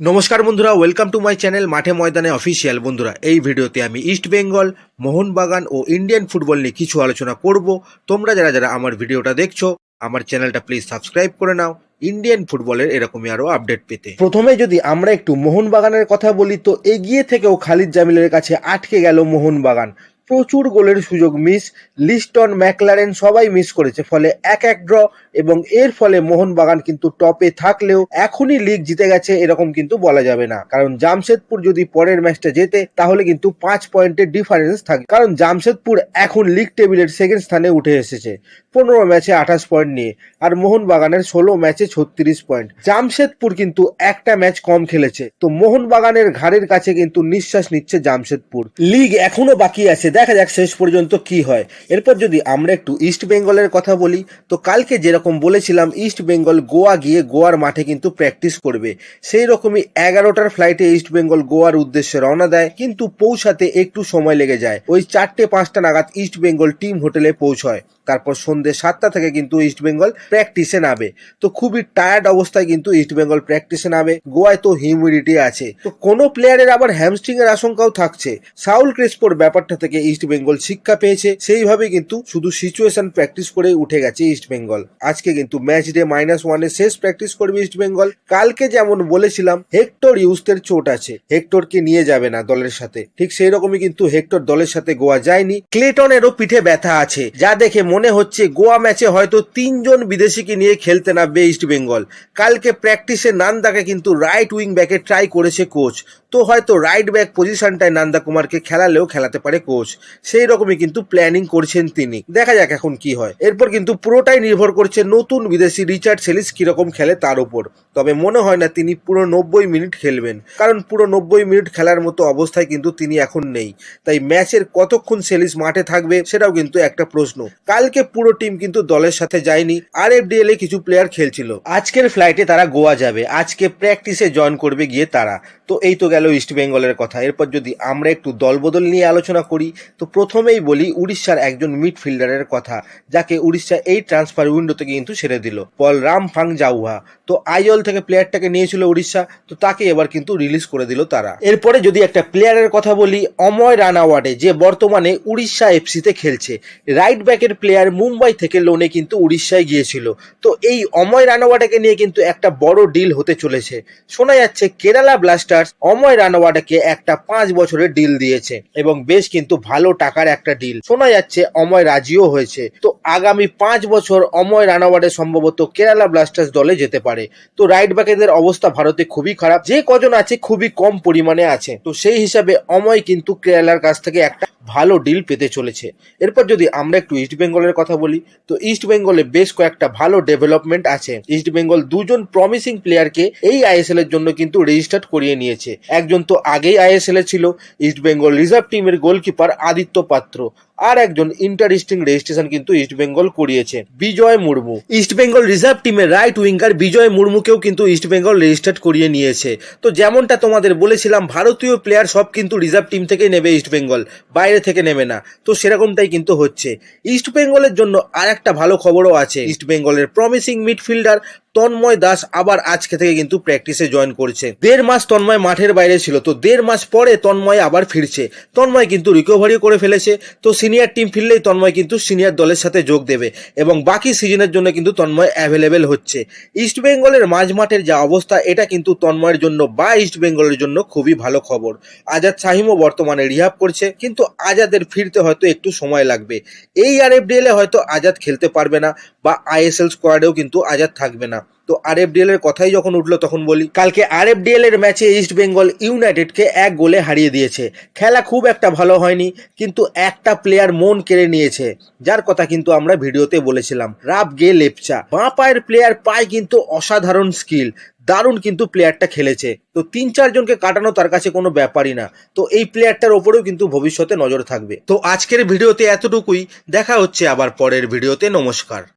নমস্কার বন্ধুরা welcome to my channel মাঠে ময়দানে অফিসিয়াল বন্ধুরা, এই ভিডিওতে আমি ইস্ট বেঙ্গল মোহনবাগান ও ইন্ডিয়ান ফুটবল নিয়ে কিছু আলোচনা করব। তোমরা যারা যারা আমার ভিডিওটা দেখছ, আমার চ্যানেলটা প্লিজ সাবস্ক্রাইব করে নাও। ইন্ডিয়ান ফুটবলের এরকমই আরও আপডেট পেতে। প্রথমে যদি আমরা একটু মোহনবাগানের কথা বলি, তো এগিয়ে থেকেও খালিদ জামিলের কাছে আটকে গেল মোহনবাগান। প্রচুর গোলের সুযোগ মিস লিস্টন, ম্যাকলারেন সবাই মিস করেছে, ফলে এক এক ড্র এবং এর ফলে মোহনবাগান কিন্তু টপে থাকলেও এখনই লিগ জিতে গেছে এরকম কিন্তু বলা যাবে না। কারণ জামশেদপুর যদি পরের ম্যাচটা জেতে, তাহলে কিন্তু পাঁচ পয়েন্টের ডিফারেন্স থাকে। কারণ জামশেদপুর এখন লিগ টেবিলের সেকেন্ড স্থানে উঠে এসেছে, পনেরো ম্যাচে আঠাশ পয়েন্ট নিয়ে, আর মোহনবাগানের ষোলো ম্যাচে ছত্রিশ পয়েন্ট জামশেদপুর কিন্তু একটা ম্যাচ কম খেলেছে, তো মোহনবাগানের ঘাড়ের কাছে কিন্তু নিঃশ্বাস নিচ্ছে জামশেদপুর। লিগ এখনও বাকি আছে দেখা যাক শেষ পর্যন্ত কি হয়। এরপর যদি আমরা একটু ইস্ট বেঙ্গলের কথা বলি, তো কালকে যেরকম বলেছিলাম ইস্ট বেঙ্গল গোয়া গিয়ে গোয়ার মাঠে কিন্তু প্র্যাকটিস করবে। সেই রকমই এগারোটার ফ্লাইটে ইস্ট বেঙ্গল গোয়ার উদ্দেশ্যে রওনা দেয়, কিন্তু পৌঁছাতে একটু সময় লেগে যায়। ওই চারটে পাঁচটা নাগাদ ইস্ট বেঙ্গল টিম হোটেলে পৌঁছয়। তারপর সন্ধ্যে সাতটা থেকে কিন্তু ইস্ট বেঙ্গল প্র্যাকটিসে নামে। তো খুবই টায়ার্ড অবস্থায় কিন্তু ইস্ট বেঙ্গল প্র্যাকটিসে নামে। গোয়ায় তো হিউমিডিটি আছে। তো কোনো প্লেয়ারের আবার হ্যামস্ট্রিং এর আশঙ্কাও থাকছে। সাউল ক্রেসপোর ব্যাপারটা থেকে ইস্ট বেঙ্গল শিক্ষা পেয়েছে। সেইভাবে কিন্তু শুধু সিচুয়েশন প্র্যাকটিস করে উঠে গেছে ইস্ট বেঙ্গল আজকে কিন্তু ম্যাচ ডে মাইনাস ওয়ানে শেষ প্র্যাকটিস করবে ইস্ট বেঙ্গল কালকে যেমন বলেছিলাম হেক্টর ইউস্টের চোট আছে। হেক্টরকে নিয়ে যাবে না দলের সাথে। ঠিক সেই রকমই কিন্তু হেক্টর দলের সাথে গোয়া যায়নি। ক্লেটনেরও পিঠে ব্যথা আছে। যা দেখে মনে হচ্ছে গোয়া ম্যাচে হয়তো তিনজন বিদেশিকে নিয়ে খেলতে নামবে ইস্ট বেঙ্গল কালকে প্র্যাকটিসে নান্দাকে কিন্তু রাইট উইং ব্যাকে ট্রাই করেছে কোচ তো হয়তো রাইট ব্যাক পজিশনটায় নান্দা কুমারকে খেলালেও খেলাতে পারে কোচ সেই রকমই কিন্তু প্ল্যানিং করছেন তিনি। দেখা যাক এখন কি হয়। এরপর কিন্তু পুরোটাই নির্ভর করছে নতুন বিদেশি রিচার্ড সেলিস কীরকম খেলে তার উপর। তবে মনে হয় না তিনি পুরো নব্বই মিনিট খেলবেন। কারণ পুরো নব্বই মিনিট খেলার মতো অবস্থায় কিন্তু তিনি এখন নেই। তাই ম্যাচের কতক্ষণ সেলিস মাঠে থাকবে সেটাও কিন্তু একটা প্রশ্ন। কালকে পুরো টিম কিন্তু দলের সাথে যায়নি। আর এফডিএল এ কিছু প্লেয়ার খেলছিল। আজকের ফ্লাইটে তারা গোয়া যাবে। আজকে প্র্যাকটিসে জয়েন করবে গিয়ে তারা। তো এই তো গেল ইস্ট বেঙ্গলের কথা। এরপর যদি আমরা একটু দলবদল নিয়ে আলোচনা করি, তো প্রথমেই বলি উড়িষ্যার একজন মিডফিল্ডারের কথা, যাকে উড়িষ্যা এই ট্রান্সফার উইন্ডোতে কিন্তু ছেড়ে দিল। পল রাম ফাং জাউহা তো আইএল থেকে প্লেয়ারটাকে নিয়েছিল উড়িষ্যা। তো তাকে এবার কিন্তু রিলিজ করে দিল তারা। এরপরে যদি একটা প্লেয়ারের কথা বলি, অময় রানাওয়াডে যে বর্তমানে উড়িষ্যা এফসিতে খেলছে। রাইট ব্যাকের প্লেয়ার মুম্বাই থেকে লোনে কিন্তু উড়িষ্যায় গিয়েছিল। তো এই অময় রানাওয়াডাকে নিয়ে কিন্তু একটা বড় ডিল হতে চলেছে। শোনা যাচ্ছে কেরালা ব্লাস্টার্স অময় রানাওয়াডাকে একটা পাঁচ বছরের ডিল দিয়েছে এবং বেশ কিন্তু ভালো টাকার একটা ডিল শোনা যাচ্ছে অময় রাজিও হয়েছে। তো আগামী পাঁচ বছর অময় রানাওয়াডে সম্ভবত কেরালা ব্লাস্টার্স দলে যেতে পারে। তো রাইট ব্যাকেদের অবস্থা ভারতে খুবই খারাপ। যে কজন আছে খুবই কম পরিমাণে আছে। তো সেই হিসাবে অময় কিন্তু কেরালার কাছ থেকে একটা ভালো ডিল পেতে চলেছে। এরপর যদি আমরা একটু ইস্ট বেঙ্গলের কথা বলি, তো ইস্ট বেঙ্গলে বেশ কয়েকটা ভালো ডেভেলপমেন্ট আছে। ইস্ট বেঙ্গল দুজন প্রমিসিং প্লেয়ারকে এই আইএসএল এর জন্য কিন্তু রেজিস্টার্ড করিয়ে নিয়েছে। একজন তো আগেই আইএসএল এ ছিল ইস্ট বেঙ্গল রিজার্ভ টিমের গোলকিপার আদিত্য পাত্র। আর একজন ইন্টারেস্টিং রেজিস্ট্রেশন কিন্তু ইস্ট বেঙ্গল করিয়েছে, Bijoy Murmu. East Bengal reserve টিমের রাইট উইঙ্গার বিজয় মুর্মুকেও কিন্তু ইস্ট বেঙ্গল রেজিস্টার্ড করিয়ে নিয়েছে। তো যেমনটা তোমাদের বলেছিলাম, ভারতীয় প্লেয়ার সব কিন্তু রিজার্ভ টিম থেকে নেবে ইস্ট বেঙ্গল বাইরে থেকে নেবে না। তো সেরকমটাই কিন্তু হচ্ছে। ইস্ট বেঙ্গলের জন্য আর একটা ভালো খবরও আছে। ইস্ট বেঙ্গলের প্রমিসিং মিডফিল্ডার তন্ময় দাস আবার আজকে থেকে কিন্তু প্র্যাকটিসে জয়েন করছে। দেড় মাস তন্ময় মাঠের বাইরে ছিল, তো দেড় মাস পরে তন্ময় আবার ফিরছে। তন্ময় কিন্তু রিকভারি করে ফেলেছে, তো সিনিয়র টিম ফিরলেই তন্ময় কিন্তু সিনিয়র দলের সাথে যোগ দেবে এবং বাকি সিজনের জন্য কিন্তু তন্ময় অ্যাভেলেবেল হচ্ছে। ইস্ট বেঙ্গলের মাঝ মাঠের যা অবস্থা, এটা কিন্তু তন্ময়ের জন্য বা ইস্ট বেঙ্গলের জন্য খুবই ভালো খবর। আজাদ সাহিমও বর্তমানে রিহাব করছে, কিন্তু আজাদের ফিরতে হয়তো একটু সময় লাগবে। এই আর এফডিএল হয়তো আজাদ খেলতে পারবে না বা আইএসএল স্কোয়াডেও কিন্তু আজাদ থাকবে না। তো আর এর কথাই যখন উঠল তখন বলি, কালকে আর এর ম্যাচে ইস্ট বেঙ্গল ইউনাইটেডকে এক গোলে হারিয়ে দিয়েছে। খেলা খুব একটা ভালো হয়নি, কিন্তু একটা প্লেয়ার মন কেড়ে নিয়েছে। যার কথা কিন্তু আমরা ভিডিওতে বলেছিলাম, রাব গে লেপচা। বাঁ পায়ের প্লেয়ার পায় কিন্তু অসাধারণ স্কিল দারুণ কিন্তু প্লেয়ারটা খেলেছে। তো তিন চারজনকে কাটানো তার কাছে কোনো ব্যাপারই না। তো এই প্লেয়ারটার ওপরেও কিন্তু ভবিষ্যতে নজর থাকবে। তো আজকের ভিডিওতে এতটুকুই, দেখা হচ্ছে আবার পরের ভিডিওতে, নমস্কার।